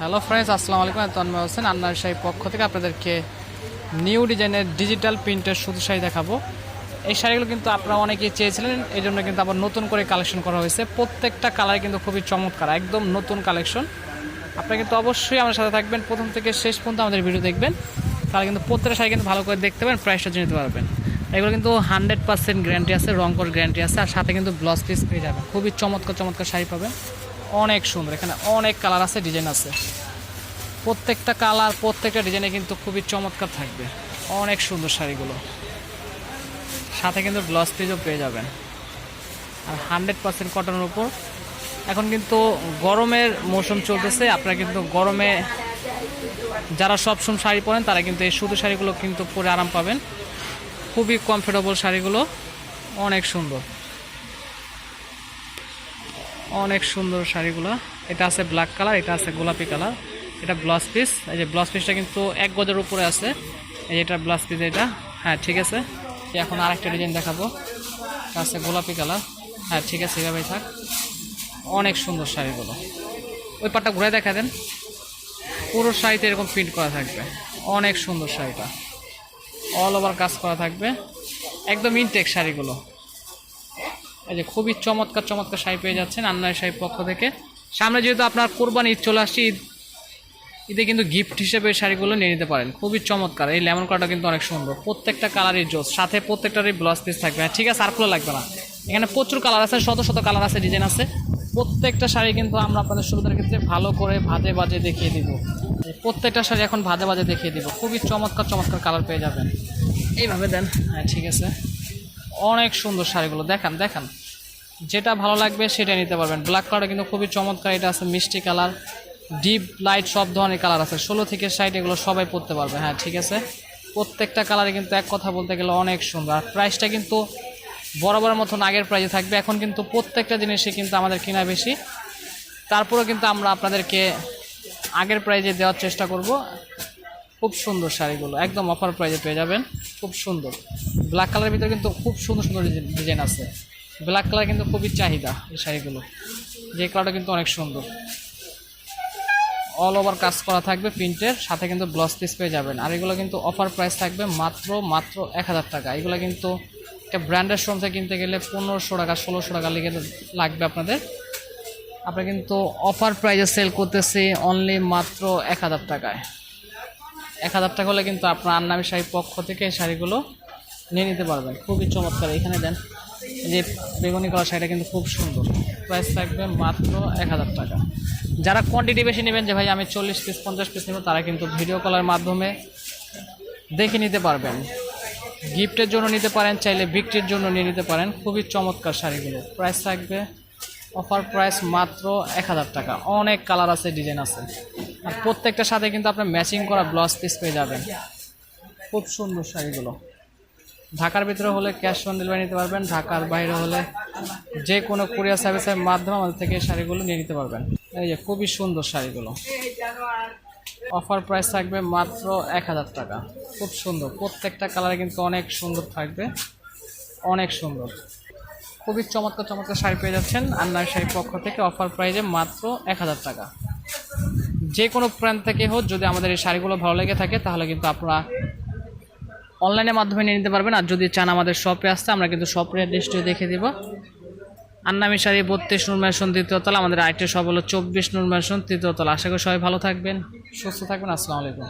Hello friends আসসালামু আলাইকুম। তন্ময় হোসেন, আন্নার শাহী পক্ষ থেকে আপনাদেরকে নিউ ডিজাইনের ডিজিটাল প্রিন্টের সুতি শাড়ি দেখাবো। এই শাড়িগুলো কিন্তু আপনারা অনেকেই চেয়েছিলেন এই জন্য কিন্তু আবার নতুন করে কালেকশন করা হয়েছে। প্রত্যেকটা কালার কিন্তু খুবই চমৎকার, একদম নতুন কালেকশন আপনারা কিন্তু অবশ্যই আমার সাথে থাকবেন, প্রথম থেকে শেষ পর্যন্ত আমাদের ভিডিও দেখবেন। তাহলে কিন্তু প্রত্যেকটা শাড়ি কিন্তু ভালো করে দেখতে পারেন প্রাইসটা জেনে নিতে পারবেন। এগুলো কিন্তু হান্ড্রেড পার্সেন্ট গ্যারান্টি আছে রং কর গ্যারান্টি আছে, আর সাথে কিন্তু ব্লাউজ পিস পেয়ে যাবেন। খুবই চমৎকার চমৎকার শাড়ি পাবেন। অনেক সুন্দর। এখানে অনেক কালার আছে, ডিজাইন আছে। প্রত্যেকটা কালার, প্রত্যেকটা ডিজাইনে কিন্তু খুবই চমৎকার থাকবে। অনেক সুন্দর শাড়িগুলো। সাথে কিন্তু ব্লাউজ পিসও পেয়ে যাবেন। আর হান্ড্রেড পার্সেন্ট কটনের উপর। এখন কিন্তু গরমের মৌসুম চলতেছে, আপনারা কিন্তু গরমে যারা সবসময় শাড়ি পরেন, তারা কিন্তু এই সুতো শাড়িগুলো কিন্তু পরে আরাম পাবেন। খুবই কমফোর্টেবল শাড়িগুলো। অনেক সুন্দর। অনেক সুন্দর শাড়িগুলো। এটা আছে ব্ল্যাক কালার এটা আছে গোলাপি কালার এটা ব্লাউজ পিস এই যে ব্লাউজ পিসটা কিন্তু এক গজের উপরে আছে। এই যে এটা ব্লাউজ পিস এটা। হ্যাঁ ঠিক আছে। এখন আরেকটা ডিজাইন দেখাবো। এটা আছে গোলাপি কালার হ্যাঁ ঠিক আছে, এভাবেই থাক। অনেক সুন্দর শাড়িগুলো। ওই পাটটা ঘুরে দেখা দেন। পুরো শাড়িতে এরকম প্রিন্ট করা থাকবে। অনেক সুন্দর শাড়িটা। অল ওভার কাজ করা থাকবে। একদম ইনটেক শাড়িগুলো। এই যে খুবই চমৎকার চমৎকার শাড়ি পেয়ে যাচ্ছেন আন্নার শাড়ির পক্ষ থেকে। সামনে যেহেতু আপনার কোরবানি ঈদ চলে আসছে ঈদ ঈদে কিন্তু গিফট হিসেবে শাড়িগুলো নিয়ে নিতে পারেন। খুবই চমৎকার। এই লেমন কালারটা কিন্তু অনেক সুন্দর। প্রত্যেকটা কালারই জোস। সাথে প্রত্যেকটারই ব্লাউজ পিস থাকবে। হ্যাঁ, ঠিক আছে আর কোনো লাগবে না। এখানে প্রচুর কালার আছে শত শত কালার আছে ডিজাইন আছে। প্রত্যেকটা শাড়ি কিন্তু আমরা আপনাদের সুবিধার ক্ষেত্রে ভালো করে ভাজে বাজে দেখিয়ে দিব। প্রত্যেকটা শাড়ি এখন ভাজে বাজে দেখিয়ে দিব। খুবই চমৎকার চমৎকার কালার পেয়ে যাবেন। এইভাবে দেন। হ্যাঁ ঠিক আছে। অনেক সুন্দর শাড়িগুলো। দেখান দেখান। যেটা ভালো লাগবে সেটা নিতে পারবেন। ব্ল্যাক কালার কিন্তু খুবই চমৎকার, এটা আছে মিষ্টি কালার। ডিপ লাইট সব ধরনের কালার আছে। ষোলো থেকে ষাট এগুলো সবাই পরতে পারবে। হ্যাঁ ঠিক আছে। প্রত্যেকটা কালারে কিন্তু এক কথা বলতে গেলে অনেক সুন্দর। আর প্রাইসটা কিন্তু বরাবর মতন আগের প্রাইজে থাকবে। এখন কিন্তু প্রত্যেকটা জিনিসই কিন্তু আমাদের কেনা বেশি। তারপরেও কিন্তু আমরা আপনাদেরকে আগের প্রাইজে দেওয়ার চেষ্টা করব। খুব সুন্দর শাড়িগুলো, একদম অফার প্রাইজে পেয়ে যাবেন, খুব সুন্দর। ব্ল্যাক কালারের ভিতরে কিন্তু খুব সুন্দর সুন্দর ডিজাইন আছে। ব্ল্যাক কালার কিন্তু খুবই চাহিদা এই শাড়িগুলো। যে কালারটা কিন্তু অনেক সুন্দর। অল ওভার কাজ করা থাকবে প্রিন্টের, সাথে কিন্তু ব্লাউজ পিস পেয়ে যাবেন। আর এগুলো কিন্তু অফার প্রাইস থাকবে মাত্র মাত্র এক হাজার টাকা। এগুলো কিন্তু একটা ব্র্যান্ডের শোরুম থেকে কিনতে গেলে পনেরোশো টাকা, ষোলোশো টাকা লেগে লাগবে আপনাদের। আমরা কিন্তু অফার প্রাইজে সেল করতেছি অনলি মাত্র এক হাজার টাকায়। এক হাজার টাকা হলে কিন্তু আপনার আন্নামি শাড়ির পক্ষ থেকে এই শাড়িগুলো নিয়ে নিতে পারবেন। খুবই চমৎকার। এখানে দেন যে বেগুনি কালার শাড়িটা কিন্তু খুব সুন্দর। প্রাইস থাকবে মাত্র এক হাজার টাকা। যারা কোয়ান্টিটি বেশি নেবেন যে, ভাই, আমি চল্লিশ পিস পঞ্চাশ পিস নেব, তারা কিন্তু ভিডিও কলের মাধ্যমে দেখে নিতে পারবেন। গিফটের জন্য নিতে পারেন, চাইলে বিক্রির জন্য নিয়ে নিতে পারেন। খুবই চমৎকার শাড়িগুলো। প্রাইস থাকবে অফার প্রাইস মাত্র এক হাজার টাকা। অনেক কালার আছে ডিজাইন আছে। আর প্রত্যেকটার সাথে কিন্তু আপনার ম্যাচিং করা ব্লাউজ পিস পেয়ে যাবেন। খুব সুন্দর শাড়িগুলো। ঢাকার ভিতরে হলে ক্যাশ অন ডেলিভারি নিতে পারবেন, ঢাকার বাইরে হলে যে কোনো কুরিয়ার সার্ভিসের মাধ্যমে আমাদের থেকে শাড়িগুলো নিয়ে নিতে পারবেন। এই যে খুবই সুন্দর শাড়িগুলো। অফার প্রাইস থাকবে মাত্র এক হাজার টাকা। খুব সুন্দর। প্রত্যেকটা কালারে কিন্তু অনেক সুন্দর থাকবে। অনেক সুন্দর। খুবই চমৎকার চমৎকার শাড়ি পেয়ে যাচ্ছেন। আন্নার শাড়ির পক্ষ থেকে অফার প্রাইজে মাত্র এক হাজার টাকা। যে কোনো প্রান্ত থেকে হোক, যদি আমাদের এই শাড়িগুলো ভালো লেগে থাকে, তাহলে কিন্তু আপনারা অনলাইনের মাধ্যমে নিয়ে নিতে পারবেন। আর যদি চান আমাদের শপে আসতে, আমরা কিন্তু শপের অ্যাড্রেসটি দেখে দিব। আন্নামি শাড়ি বত্রিশ নুরম্যাশন তৃতীয়তলা তৃতীয় তলা। আমাদের আরেকটি সব হলো চব্বিশ নুরম্যাশন তৃতীয়তলা তৃতীয় তলা। আশা করি সবাই ভালো থাকবেন। সুস্থ থাকবেন। আসসালামু আলাইকুম।